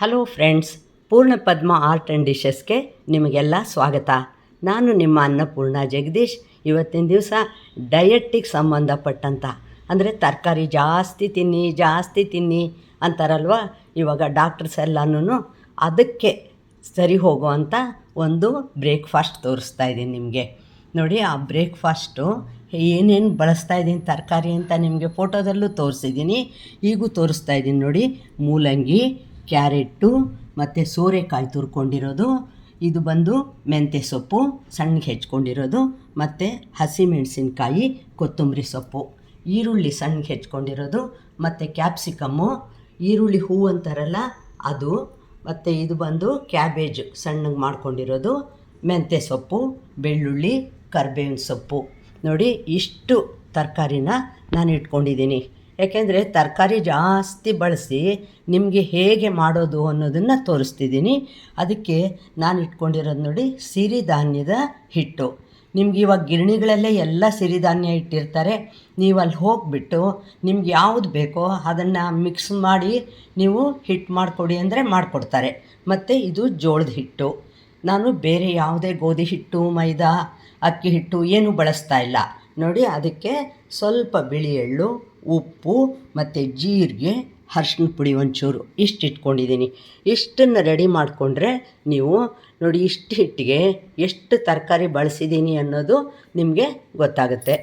Hello friends, ಪೂರ್ಣ ಪದ್ಮ art and ಡಿಶಸ್ಗೆ ನಿಮಗೆಲ್ಲ ಸ್ವಾಗತ. ನಾನು ನಿಮ್ಮ ಅನ್ನಪೂರ್ಣ ಜಗದೀಶ್. ಇವತ್ತಿನ ದಿವಸ ಡಯಟ್ಟಿಗೆ ಸಂಬಂಧಪಟ್ಟಂಥ ಅಂದರೆ ತರಕಾರಿ ಜಾಸ್ತಿ ತಿನ್ನಿ ಜಾಸ್ತಿ ತಿನ್ನಿ ಅಂತಾರಲ್ವ? ಇವಾಗ ಡಾಕ್ಟರ್ಸ್ ಎಲ್ಲನೂ ಅದಕ್ಕೆ ಸರಿ ಹೋಗುವಂಥ ಒಂದು ಬ್ರೇಕ್ಫಾಸ್ಟ್ ತೋರಿಸ್ತಾ ಇದ್ದೀನಿ ನಿಮಗೆ. ನೋಡಿ, ಆ ಬ್ರೇಕ್ಫಾಸ್ಟು ಏನೇನು ಬಳಸ್ತಾ ಇದ್ದೀನಿ ತರಕಾರಿ ಅಂತ ನಿಮಗೆ ಫೋಟೋದಲ್ಲೂ ತೋರಿಸಿದ್ದೀನಿ. ಈಗೂ ತೋರಿಸ್ತಾ ಇದ್ದೀನಿ ನೋಡಿ, ಮೂಲಂಗಿ ಕ್ಯಾರೆಟು ಮತ್ತು ಸೋರೆಕಾಯಿ ತುರ್ಕೊಂಡಿರೋದು. ಇದು ಬಂದು ಮೆಂತ್ಯ ಸೊಪ್ಪು, ಸಣ್ಣಗೆ ಹೆಚ್ಕೊಂಡಿರೋದು, ಮತ್ತು ಹಸಿಮೆಣಸಿನ್ಕಾಯಿ, ಕೊತ್ತಂಬರಿ ಸೊಪ್ಪು. ಈರುಳ್ಳಿ ಸಣ್ಣಗೆ ಹೆಚ್ಕೊಂಡಿರೋದು, ಮತ್ತು ಕ್ಯಾಪ್ಸಿಕಮ್ಮು, ಈರುಳ್ಳಿ ಹೂ ಅಂತಾರಲ್ಲ ಅದು, ಮತ್ತು ಇದು ಬಂದು ಕ್ಯಾಬೇಜ್ ಸಣ್ಣಗೆ ಮಾಡ್ಕೊಂಡಿರೋದು, ಮೆಂತ್ಯ ಸೊಪ್ಪು, ಬೆಳ್ಳುಳ್ಳಿ, ಕರ್ಬೇವಿನ ಸೊಪ್ಪು. ನೋಡಿ, ಇಷ್ಟು ತರಕಾರಿನ ನಾನು ಇಟ್ಕೊಂಡಿದ್ದೀನಿ ಯಾಕೆಂದರೆ ತರಕಾರಿ ಜಾಸ್ತಿ ಬಳಸಿ ನಿಮಗೆ ಹೇಗೆ ಮಾಡೋದು ಅನ್ನೋದನ್ನು ತೋರಿಸ್ತಿದ್ದೀನಿ. ಅದಕ್ಕೆ ನಾನು ಇಟ್ಕೊಂಡಿರೋದು ನೋಡಿ ಸಿರಿಧಾನ್ಯದ ಹಿಟ್ಟು. ನಿಮ್ಗೆ ಇವಾಗ ಗಿರಣಿಗಳಲ್ಲೇ ಎಲ್ಲ ಸಿರಿಧಾನ್ಯ ಇಟ್ಟಿರ್ತಾರೆ. ನೀವು ಅಲ್ಲಿ ಹೋಗಿಬಿಟ್ಟು ನಿಮ್ಗೆ ಯಾವುದು ಬೇಕೋ ಅದನ್ನು ಮಿಕ್ಸ್ ಮಾಡಿ ನೀವು ಹಿಟ್ಟು ಮಾಡಿಕೊಡಿ ಅಂದರೆ ಮಾಡಿಕೊಡ್ತಾರೆ. ಮತ್ತು ಇದು ಜೋಳದ ಹಿಟ್ಟು. ನಾನು ಬೇರೆ ಯಾವುದೇ ಗೋಧಿ ಹಿಟ್ಟು, ಮೈದಾ, ಅಕ್ಕಿ ಹಿಟ್ಟು ಏನೂ ಬಳಸ್ತಾ ಇಲ್ಲ. ನೋಡಿ ಅದಕ್ಕೆ ಸ್ವಲ್ಪ ಬಿಳಿ ಎಳ್ಳು ಉಪ್ಪು ಮತ್ತು ಜೀರಿಗೆ ಅರ್ಶಿನ ಪುಡಿ ಒಂಚೂರು ಇಷ್ಟು ಇಟ್ಕೊಂಡಿದ್ದೀನಿ. ಇಷ್ಟನ್ನು ರೆಡಿ ಮಾಡಿಕೊಂಡ್ರೆ ನೀವು ನೋಡಿ ಇಷ್ಟು ಹಿಟ್ಟಿಗೆ ಎಷ್ಟು ತರಕಾರಿ ಬಳಸಿದ್ದೀನಿ ಅನ್ನೋದು ನಿಮಗೆ ಗೊತ್ತಾಗುತ್ತೆ.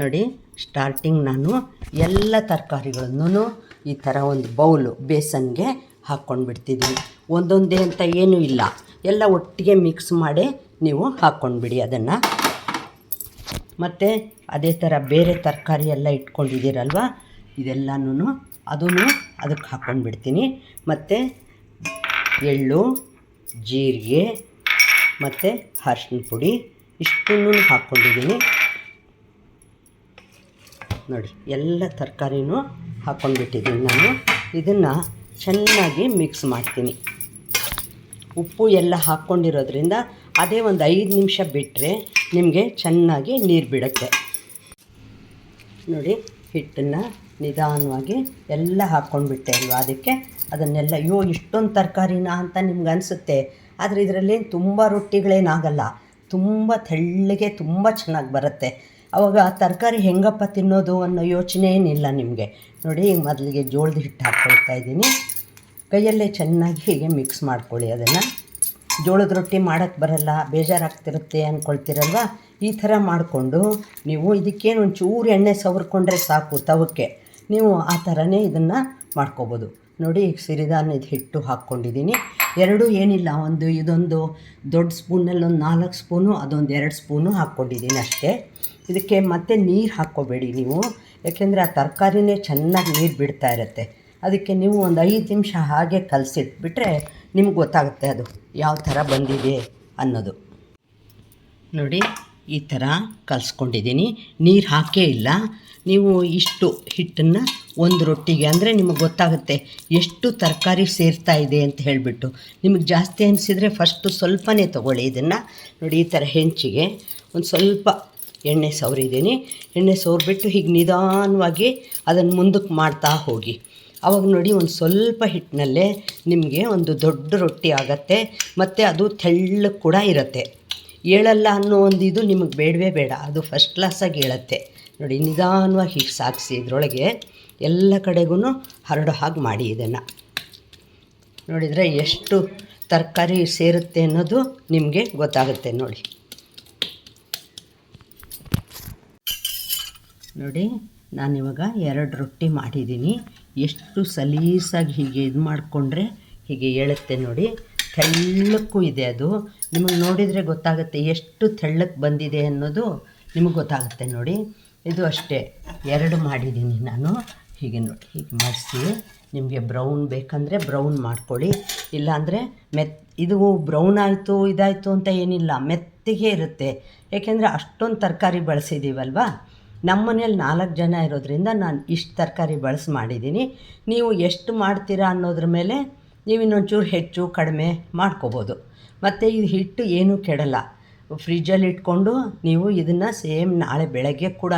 ನೋಡಿ ಸ್ಟಾರ್ಟಿಂಗ್ ನಾನು ಎಲ್ಲ ತರಕಾರಿಗಳನ್ನೂ ಈ ಥರ ಒಂದು ಬೌಲು ಬೇಸನ್ಗೆ ಹಾಕ್ಕೊಂಡು ಬಿಡ್ತಿದ್ದೀನಿ ಒಂದೊಂದೇ ಅಂತ ಏನೂ ಇಲ್ಲ. ಎಲ್ಲ ಒಟ್ಟಿಗೆ ಮಿಕ್ಸ್ ಮಾಡಿ ನೀವು ಹಾಕ್ಕೊಂಡ್ಬಿಡಿ, ಅದನ್ನು ಮತ್ತು ಅದೇ ಥರ ಬೇರೆ ತರಕಾರಿ ಎಲ್ಲ ಇಟ್ಕೊಂಡಿದ್ದೀರಲ್ವ? ಇದೆಲ್ಲನೂ ಅದೂ ಅದಕ್ಕೆ ಹಾಕ್ಕೊಂಡು ಬಿಡ್ತೀನಿ ಮತ್ತು ಎಳ್ಳು, ಜೀರಿಗೆ, ಮತ್ತು ಅರ್ಶಿನ ಪುಡಿ, ಇಷ್ಟನ್ನು ಹಾಕ್ಕೊಂಡಿದ್ದೀನಿ ನೋಡಿ, ಎಲ್ಲ ತರಕಾರಿನೂ ಹಾಕ್ಕೊಂಡ್ಬಿಟ್ಟಿದ್ದೀನಿ ನಾನು. ಇದನ್ನು ಚೆನ್ನಾಗಿ ಮಿಕ್ಸ್ ಮಾಡ್ತೀನಿ. ಉಪ್ಪು ಎಲ್ಲ ಹಾಕ್ಕೊಂಡಿರೋದ್ರಿಂದ ಅದೇ ಒಂದು ಐದು ನಿಮಿಷ ಬಿಟ್ಟರೆ ನಿಮಗೆ ಚೆನ್ನಾಗಿ ನೀರು ಬಿಡುತ್ತೆ ನೋಡಿ, ಹಿಟ್ಟನ್ನು ನಿಧಾನವಾಗಿ ಎಲ್ಲ ಹಾಕ್ಕೊಂಡ್ಬಿಟ್ಟೆ ಅಲ್ವಾ ಅದಕ್ಕೆ? ಅದನ್ನೆಲ್ಲ, ಅಯ್ಯೋ, ಇಷ್ಟೊಂದು ತರಕಾರಿನ ಅಂತ ನಿಮ್ಗೆ ಅನಿಸುತ್ತೆ. ಆದರೆ ಇದರಲ್ಲೇನು ತುಂಬ ರೊಟ್ಟಿಗಳೇನಾಗಲ್ಲ. ತುಂಬ ತೆಳ್ಳಗೆ ತುಂಬ ಚೆನ್ನಾಗಿ ಬರುತ್ತೆ. ಅವಾಗ ತರಕಾರಿ ಹೆಂಗಪ್ಪ ತಿನ್ನೋದು ಅನ್ನೋ ಯೋಚನೆ ಏನಿಲ್ಲ ನಿಮಗೆ? ನೋಡಿ, ಮೊದಲಿಗೆ ಜೋಳದ ಹಿಟ್ಟು ಹಾಕ್ಕೊಳ್ತಾ ಇದ್ದೀನಿ. ಕೈಯಲ್ಲೇ ಚೆನ್ನಾಗಿ ಹೀಗೆ ಮಿಕ್ಸ್ ಮಾಡ್ಕೊಳ್ಳಿ ಅದನ್ನು. ಜೋಳದ ರೊಟ್ಟಿ ಮಾಡೋಕ್ಕೆ ಬರಲ್ಲ, ಬೇಜಾರಾಗ್ತಿರುತ್ತೆ ಅಂದ್ಕೊಳ್ತೀರಲ್ವ ಈ ಥರ ಮಾಡಿಕೊಂಡು ನೀವು ಇದಕ್ಕೇನು ಒಂಚೂರು ಎಣ್ಣೆ ಸವರ್ಕೊಂಡ್ರೆ ಸಾಕು ತವಕ್ಕೆ. ನೀವು ಆ ಥರನೇ ಇದನ್ನು ಮಾಡ್ಕೋಬೋದು. ನೋಡಿ ಈಗ ಸಿರಿಧಾನ್ಯದ ಹಿಟ್ಟು ಹಾಕ್ಕೊಂಡಿದ್ದೀನಿ. ಎರಡೂ ಏನಿಲ್ಲ, ಒಂದು ಇದೊಂದು ದೊಡ್ಡ ಸ್ಪೂನಲ್ಲಿ ಒಂದು ನಾಲ್ಕು ಸ್ಪೂನು, ಅದೊಂದು ಎರಡು ಸ್ಪೂನು ಹಾಕ್ಕೊಂಡಿದ್ದೀನಿ ಅಷ್ಟೇ. ಇದಕ್ಕೆ ಮತ್ತೆ ನೀರು ಹಾಕ್ಕೋಬೇಡಿ ನೀವು. ಯಾಕೆಂದರೆ ಆ ತರಕಾರಿನೇ ಚೆನ್ನಾಗಿ ನೀರು ಬಿಡ್ತಾ ಇರುತ್ತೆ. ಅದಕ್ಕೆ ನೀವು ಒಂದು ಐದು ನಿಮಿಷ ಹಾಗೆ ಕಲಸಿಟ್ಬಿಟ್ರೆ ನಿಮ್ಗೆ ಗೊತ್ತಾಗುತ್ತೆ ಅದು ಯಾವ ಥರ ಬಂದಿದೆ ಅನ್ನೋದು. ನೋಡಿ, ಈ ಥರ ಕಲಿಸ್ಕೊಂಡಿದ್ದೀನಿ. ನೀರು ಹಾಕೇ ಇಲ್ಲ. ನೀವು ಇಷ್ಟು ಹಿಟ್ಟನ್ನು ಒಂದು ರೊಟ್ಟಿಗೆ ಅಂದರೆ ನಿಮಗೆ ಗೊತ್ತಾಗುತ್ತೆ ಎಷ್ಟು ತರಕಾರಿ ಸೇರ್ತಾ ಇದೆ ಅಂತ ಹೇಳಿಬಿಟ್ಟು. ನಿಮಗೆ ಜಾಸ್ತಿ ಅನಿಸಿದರೆ ಫಸ್ಟು ಸ್ವಲ್ಪನೇ ತೊಗೊಳ್ಳಿ ಇದನ್ನು. ನೋಡಿ, ಈ ಥರ ಹೆಂಚಿಗೆ ಒಂದು ಸ್ವಲ್ಪ ಎಣ್ಣೆ ಸವರಿದ್ದೀನಿ. ಎಣ್ಣೆ ಸವರಿಬಿಟ್ಟು ಹೀಗೆ ನಿಧಾನವಾಗಿ ಅದನ್ನು ಮುಂದಕ್ಕೆ ಮಾಡ್ತಾ ಹೋಗಿ. ಅವಾಗ ನೋಡಿ ಒಂದು ಸ್ವಲ್ಪ ಹಿಟ್ಟಿನಲ್ಲೇ ನಿಮಗೆ ಒಂದು ದೊಡ್ಡ ರೊಟ್ಟಿ ಆಗುತ್ತೆ, ಮತ್ತು ಅದು ತೆಳ್ಳಗೆ ಕೂಡ ಇರುತ್ತೆ. ಏಳಲ್ಲ ಅನ್ನೋ ಒಂದು ಇದು ನಿಮಗೆ ಬೇಡವೇ ಬೇಡ, ಅದು ಫಸ್ಟ್ ಕ್ಲಾಸಾಗಿ ಹೇಳತ್ತೆ ನೋಡಿ, ನಿಧಾನವಾಗಿ ಹಿಟ್ಟು ಸಾಗಿಸಿ ಇದರೊಳಗೆ ಎಲ್ಲ ಕಡೆಗೂ ಹರಡೋ ಹಾಗೆ ಮಾಡಿ ಇದನ್ನು. ನೋಡಿದರೆ ಎಷ್ಟು ತರಕಾರಿ ಸೇರುತ್ತೆ ಅನ್ನೋದು ನಿಮಗೆ ಗೊತ್ತಾಗುತ್ತೆ ನೋಡಿ. ನೋಡಿ, ನಾನಿವಾಗ ಎರಡು ರೊಟ್ಟಿ ಮಾಡಿದ್ದೀನಿ. ಎಷ್ಟು ಸಲೀಸಾಗಿ ಹೀಗೆ ಇದು ಮಾಡಿಕೊಂಡ್ರೆ ಹೀಗೆ ಹೇಳುತ್ತೆ ನೋಡಿ. ತೆಳ್ಳಕ್ಕೂ ಇದೆ ಅದು. ನಿಮಗೆ ನೋಡಿದರೆ ಗೊತ್ತಾಗುತ್ತೆ ಎಷ್ಟು ತೆಳ್ಳಕ್ಕೆ ಬಂದಿದೆ ಅನ್ನೋದು ನಿಮಗೆ ಗೊತ್ತಾಗುತ್ತೆ ನೋಡಿ. ಇದು ಅಷ್ಟೇ. ಎರಡು ಮಾಡಿದ್ದೀನಿ ನಾನು. ಹೀಗೆ ನೋಡಿ, ಹೀಗೆ ಮಾಡಿಸಿ. ನಿಮಗೆ ಬ್ರೌನ್ ಬೇಕಂದರೆ ಬ್ರೌನ್ ಮಾಡ್ಕೊಳ್ಳಿ. ಇಲ್ಲಾಂದರೆ ಮೆತ್, ಇದು ಬ್ರೌನ್ ಆಯಿತು, ಇದಾಯಿತು ಅಂತ ಏನಿಲ್ಲ. ಮೆತ್ತಿಗೆ ಇರುತ್ತೆ. ಏಕೆಂದರೆ ಅಷ್ಟೊಂದು ತರಕಾರಿ ಬಳಸಿದ್ದೀವಲ್ವಾ? ನಮ್ಮ ಮನೇಲಿ ನಾಲ್ಕು ಜನ ಇರೋದ್ರಿಂದ ನಾನು ಇಷ್ಟು ತರಕಾರಿ ಬಳಸಿ ಮಾಡಿದ್ದೀನಿ. ನೀವು ಎಷ್ಟು ಮಾಡ್ತೀರಾ ಅನ್ನೋದ್ರ ಮೇಲೆ ನೀವು ಇನ್ನೊಂಚೂರು ಹೆಚ್ಚು ಕಡಿಮೆ ಮಾಡ್ಕೋಬೋದು. ಮತ್ತು ಈ ಹಿಟ್ಟು ಏನೂ ಕೆಡಲ್ಲ. ಫ್ರಿಜ್ಜಲ್ಲಿ ಇಟ್ಕೊಂಡು ನೀವು ಇದನ್ನು ಸೇಮ್ ನಾಳೆ ಬೆಳಗ್ಗೆ ಕೂಡ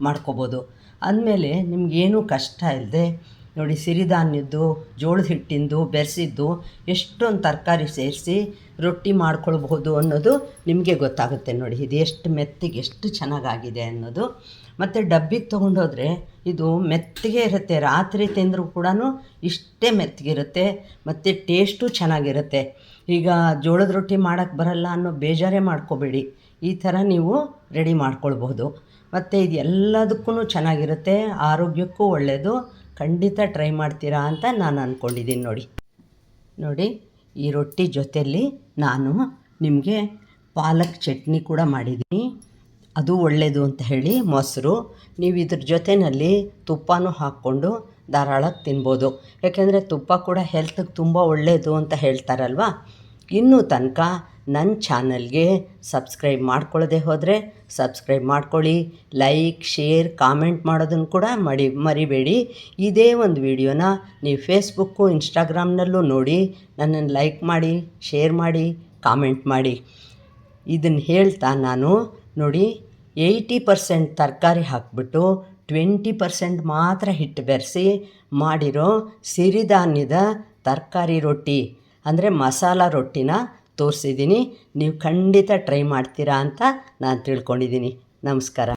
ಮಾಡ್ಕೋಬೋದು. ಅಂದಮೇಲೆ ನಿಮಗೇನು ಕಷ್ಟ ಇಲ್ಲದೆ ನೋಡಿ ಸಿರಿಧಾನ್ಯದ್ದು, ಜೋಳದ ಹಿಟ್ಟಿಂದು, ಬೆರೆಸಿದ್ದು, ಎಷ್ಟೊಂದು ತರಕಾರಿ ಸೇರಿಸಿ ರೊಟ್ಟಿ ಮಾಡ್ಕೊಳ್ಬಹುದು ಅನ್ನೋದು ನಿಮಗೆ ಗೊತ್ತಾಗುತ್ತೆ ನೋಡಿ. ಇದು ಎಷ್ಟು ಮೆತ್ತಿಗೆ, ಎಷ್ಟು ಚೆನ್ನಾಗಾಗಿದೆ ಅನ್ನೋದು. ಮತ್ತು ಡಬ್ಬಿಗೆ ತೊಗೊಂಡೋದ್ರೆ ಇದು ಮೆತ್ತಗೆ ಇರುತ್ತೆ. ರಾತ್ರಿ ತಿಂದರೂ ಕೂಡ ಇಷ್ಟೇ ಮೆತ್ತಗಿರುತ್ತೆ, ಮತ್ತು ಟೇಸ್ಟು ಚೆನ್ನಾಗಿರುತ್ತೆ. ಈಗ ಜೋಳದ ರೊಟ್ಟಿ ಮಾಡೋಕ್ಕೆ ಬರಲ್ಲ ಅನ್ನೋ ಬೇಜಾರೇ ಮಾಡ್ಕೋಬೇಡಿ. ಈ ಥರ ನೀವು ರೆಡಿ ಮಾಡ್ಕೊಳ್ಬಹುದು. ಮತ್ತು ಇದು ಎಲ್ಲದಕ್ಕೂ ಚೆನ್ನಾಗಿರುತ್ತೆ, ಆರೋಗ್ಯಕ್ಕೂ ಒಳ್ಳೆಯದು ಖಂಡಿತ ಟ್ರೈ ಮಾಡ್ತೀರಾ ಅಂತ ನಾನು ಅಂದ್ಕೊಂಡಿದ್ದೀನಿ ನೋಡಿ. ನೋಡಿ, ಈ ರೊಟ್ಟಿ ಜೊತೆಯಲ್ಲಿ ನಾನು ನಿಮಗೆ ಪಾಲಕ್ ಚಟ್ನಿ ಕೂಡ ಮಾಡಿದ್ದೀನಿ. ಅದು ಒಳ್ಳೆಯದು ಅಂತ ಹೇಳಿ ಮೊಸರು. ನೀವು ಇದ್ರ ಜೊತೆಯಲ್ಲಿ ತುಪ್ಪನೂ ಹಾಕ್ಕೊಂಡು ಧಾರಾಳಕ್ಕೆ ತಿನ್ಬೋದು. ಯಾಕೆಂದರೆ ತುಪ್ಪ ಕೂಡ ಹೆಲ್ತ್ಗೆ ತುಂಬ ಒಳ್ಳೆಯದು ಅಂತ ಹೇಳ್ತಾರಲ್ವ? ಇನ್ನೂ ತನಕ ನನ್ನ ಚಾನಲ್ಗೆ ಸಬ್ಸ್ಕ್ರೈಬ್ ಮಾಡ್ಕೊಳ್ಳದೆ ಹೋದರೆ ಸಬ್ಸ್ಕ್ರೈಬ್ ಮಾಡ್ಕೊಳ್ಳಿ, ಲೈಕ್, ಶೇರ್, ಕಾಮೆಂಟ್ ಮಾಡೋದನ್ನು ಕೂಡ ಮಡಿ, ಮರಿಬೇಡಿ. ಇದೇ ಒಂದು ವಿಡಿಯೋನ ನೀವು ಫೇಸ್ಬುಕ್ಕು, ಇನ್ಸ್ಟಾಗ್ರಾಮ್ನಲ್ಲೂ ನೋಡಿ, ನನ್ನನ್ನು ಲೈಕ್ ಮಾಡಿ, ಶೇರ್ ಮಾಡಿ, ಕಾಮೆಂಟ್ ಮಾಡಿ. ಇದನ್ನು ಹೇಳ್ತಾ ನಾನು, ನೋಡಿ, ಏಯ್ಟಿ ಪರ್ಸೆಂಟ್ ತರಕಾರಿ ಹಾಕ್ಬಿಟ್ಟು ಟ್ವೆಂಟಿ ಪರ್ಸೆಂಟ್ ಮಾತ್ರ ಹಿಟ್ಟು ಬೆರೆಸಿ ಮಾಡಿರೋ ಸಿರಿಧಾನ್ಯದ ತರಕಾರಿ ರೊಟ್ಟಿ, ಅಂದರೆ ಮಸಾಲ ರೊಟ್ಟಿನ ತೋರಿಸಿದ್ದೀನಿ. ನೀವು ಖಂಡಿತ ಟ್ರೈ ಮಾಡ್ತೀರಾ ಅಂತ ನಾನು ತಿಳ್ಕೊಂಡಿದ್ದೀನಿ. ನಮಸ್ಕಾರ.